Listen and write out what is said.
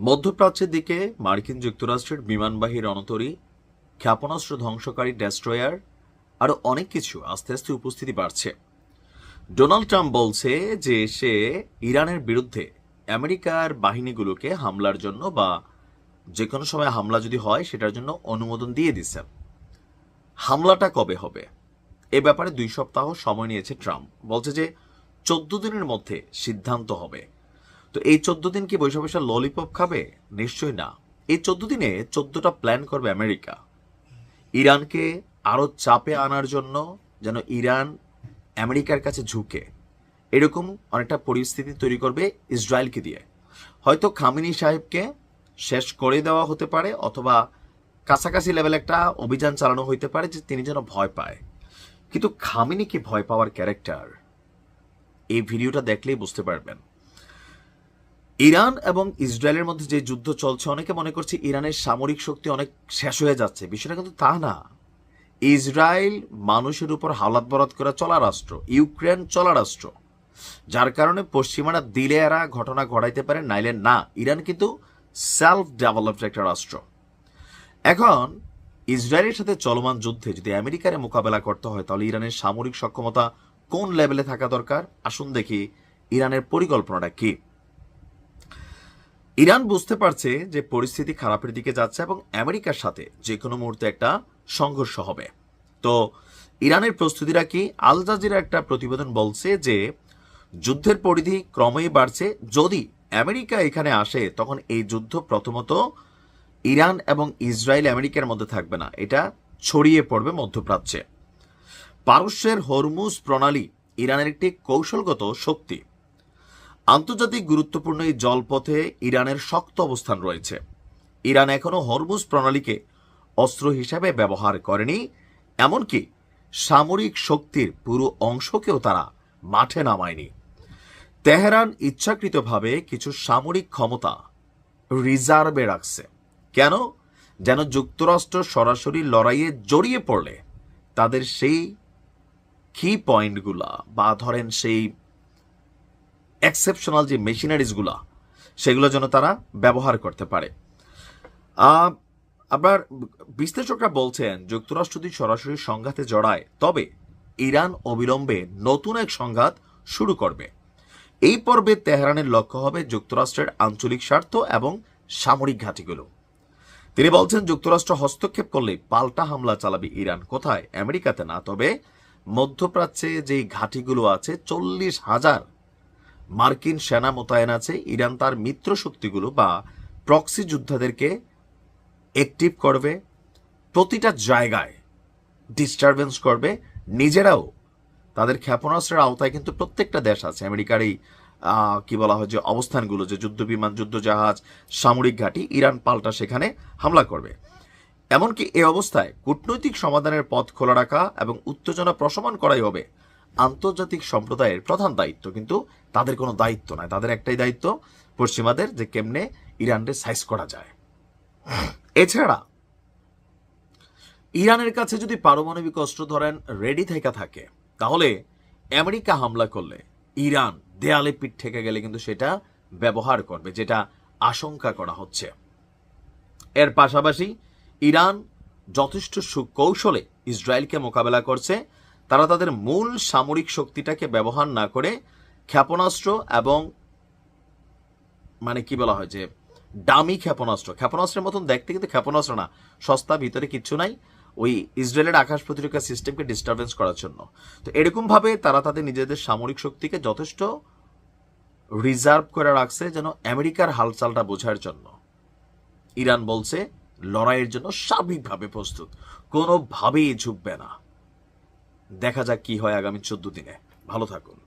মধ্যপ্রাচ্যের দিকে মার্কিন যুক্তরাষ্ট্রের বিমানবাহী রণতরী, ক্ষেপণাস্ত্র ধ্বংসকারী ডেস্ট্রয়ার আরও অনেক কিছু আস্তে আস্তে উপস্থিতি বাড়ছে। ডোনাল্ড ট্রাম্প বলছে যে সে ইরানের বিরুদ্ধে আমেরিকার বাহিনীগুলোকে হামলার জন্য বা যে কোনো সময় হামলা যদি হয়, সেটার জন্য অনুমোদন দিয়ে দিচ্ছেন হামলাটা কবে হবে? এ ব্যাপারে দুই সপ্তাহ সময় নিয়েছে ট্রাম্প। বলছে যে চোদ্দ দিনের মধ্যে সিদ্ধান্ত হবে। তো এই চোদ্দ দিন কি বৈশা ললিপপ খাবে? নিশ্চয়ই না। এই চোদ্দ দিনে চোদ্দটা প্ল্যান করবে আমেরিকা। ইরানকে আরও চাপে আনার জন্য যেন ইরান আমেরিকার কাছে ঝুঁকে। এরকম অনেকটা পরিস্থিতি তৈরি করবে ইসরায়েলকে দিয়ে। হয়তো খামিনি সাহেবকে শেষ করে দেওয়া হতে পারে অথবা কাছাকাছি লেভেল একটা অভিযান চালানো হইতে পারে যে তিনি যেন ভয় পায়। কিন্তু খামিনি কি ভয় পাওয়ার ক্যারেক্টার এই ভিডিওটা দেখলেই বুঝতে পারবেন। ইরান এবং ইসরায়েলের মধ্যে যে যুদ্ধ চলছে, অনেকে মনে করছে ইরানের সামরিক শক্তি অনেক শেষ হয়ে যাচ্ছে। বিষয়টা কিন্তু তা না। ইসরায়েল মানুষের উপর হাওলাত বরাদ করে চলা রাষ্ট্র, ইউক্রেন চলা রাষ্ট্র। যার কারণে পশ্চিমারা দিলে এরা ঘটনা ঘটাইতে পারে, নাইলে না। ইরান কিন্তু সেলফ ডেভেলপড একটা রাষ্ট্র। এখন, ইসরায়েলের সাথে চলমান যুদ্ধে যদি আমেরিকার মোকাবেলা করতে হয়, তাহলে ইরানের সামরিক সক্ষমতা কোন লেভেলে থাকা দরকার? আসুন দেখি ইরানের পরিকল্পনাটা কি। ইরান বুঝতে পারছে যে পরিস্থিতি খারাপের দিকে যাচ্ছে এবং আমেরিকার সাথে যে কোনো মুহূর্তে একটা সংঘর্ষ হবে। তো ইরানের প্রস্তুতিরা কি আল জাজিরা একটা প্রতিবেদন বলছে যে যুদ্ধের পরিধি ক্রমেই বাড়ছে। যদি আমেরিকা এখানে আসে, তখন এই যুদ্ধ প্রথমত ইরান এবং ইসরায়েল আমেরিকার মধ্যে থাকবে না। এটা ছড়িয়ে পড়বে মধ্যপ্রাচ্যে। পারস্যের হরমুজ প্রণালী ইরানের একটি কৌশলগত শক্তি। আন্তর্জাতিক গুরুত্বপূর্ণ এই জলপথে ইরানের শক্ত অবস্থান রয়েছে। ইরান এখনও হরমুজ প্রণালীকে অস্ত্র হিসাবে ব্যবহার করেনি, এমনকি সামরিক শক্তির পুরো অংশকেও তারা মাঠে নামায়নি। তেহরান ইচ্ছাকৃতভাবে কিছু সামরিক ক্ষমতা রিজার্ভে রাখছে। কেন? যেন যুক্তরাষ্ট্র সরাসরি লড়াইয়ে জড়িয়ে পড়লে তাদের সেই কি পয়েন্টগুলা বা ধরেন সেই এক্সেপশনাল যে মেশিনারিজগুলা সেগুলো যেন তারা ব্যবহার করতে পারে। আবার বিশ্লেষকরা বলছেন, যুক্তরাষ্ট্র যদি সরাসরি সংঘাতে জড়ায়, তবে ইরান অবিলম্বে নতুন এক সংঘাত শুরু করবে। এই পর্বে তেহরানের লক্ষ্য হবে যুক্তরাষ্ট্রের আঞ্চলিক স্বার্থ এবং সামরিক ঘাঁটিগুলো। তিনি বলছেন, যুক্তরাষ্ট্র হস্তক্ষেপ করলে পাল্টা হামলা চালাবে ইরান। কোথায়? আমেরিকাতে না, তবে মধ্যপ্রাচ্যে যেই ঘাঁটিগুলো আছে, চল্লিশ হাজার মার্কিন সেনা মোতায়েন আছে, ইরান তার মিত্র শক্তিগুলো বা প্রক্সি যোদ্ধাদেরকে অ্যাক্টিভ করবে, প্রতিটা জায়গায় ডিস্টারবেন্স করবে, নিজেরাও তাদের ক্ষেপণাস্ত্রের আওতায় কিন্তু প্রত্যেকটা দেশ আছে। আমেরিকার এই কি বলা হয় যে অবস্থানগুলো যে যুদ্ধ বিমান, যুদ্ধ জাহাজ, সামরিক ঘাঁটি, ইরান পাল্টা সেখানে হামলা করবে। এমনকি এই অবস্থায় কূটনৈতিক সমাধানের পথ খোলা রাখা এবং উত্তেজনা প্রশমন করাই হবে। আন্তর্জাতিক সম্প্রদায়ের প্রধান দায়িত্ব, কিন্তু তাদের কোনো দায়িত্ব নয় তাদের একটাই দায়িত্ব পশ্চিমাদের যে কেমনে ইরানকে সাইজ করা যায়। এছাড়া, ইরানের কাছে যদি পারমাণবিক অস্ত্র ধরেন রেডি থেকে থাকে, তাহলে আমেরিকা হামলা করলে ইরান দেয়ালে পিঠ ঠেকে গেলে কিন্তু সেটা ব্যবহার করবে, যেটা আশঙ্কা করা হচ্ছে। এর পাশাপাশি ইরান যথেষ্ট সুকৌশলে ইসরায়েলকে মোকাবেলা করছে তারা তাদের মূল সামরিক শক্তিটাকে ব্যবহার না করে ক্ষেপণাস্ত্র এবং মানে কি বলা হয় যে দামি ক্ষেপণাস্ত্র, ক্ষেপণাস্ত্রের মতন দেখতে কিন্তু ক্ষেপণাস্ত্র না, সস্তা, ভিতরে কিচ্ছু নাই, ওই ইসরায়েলের আকাশ প্রতিরক্ষা সিস্টেমকে ডিস্টারবেন্স করার জন্য। তো এরকমভাবে তারা তাদের নিজেদের সামরিক শক্তিকে যথেষ্ট রিজার্ভ করে রাখছে যেন আমেরিকার হালচালটা বোঝার জন্য। ইরান বলছে, লড়াইয়ের জন্য স্বাভাবিকভাবে প্রস্তুত, কোনোভাবেই ঝুঁকবে না। দেখা যাক কি হয় আগামী চোদ্দ দিনে। ভালো থাকুন।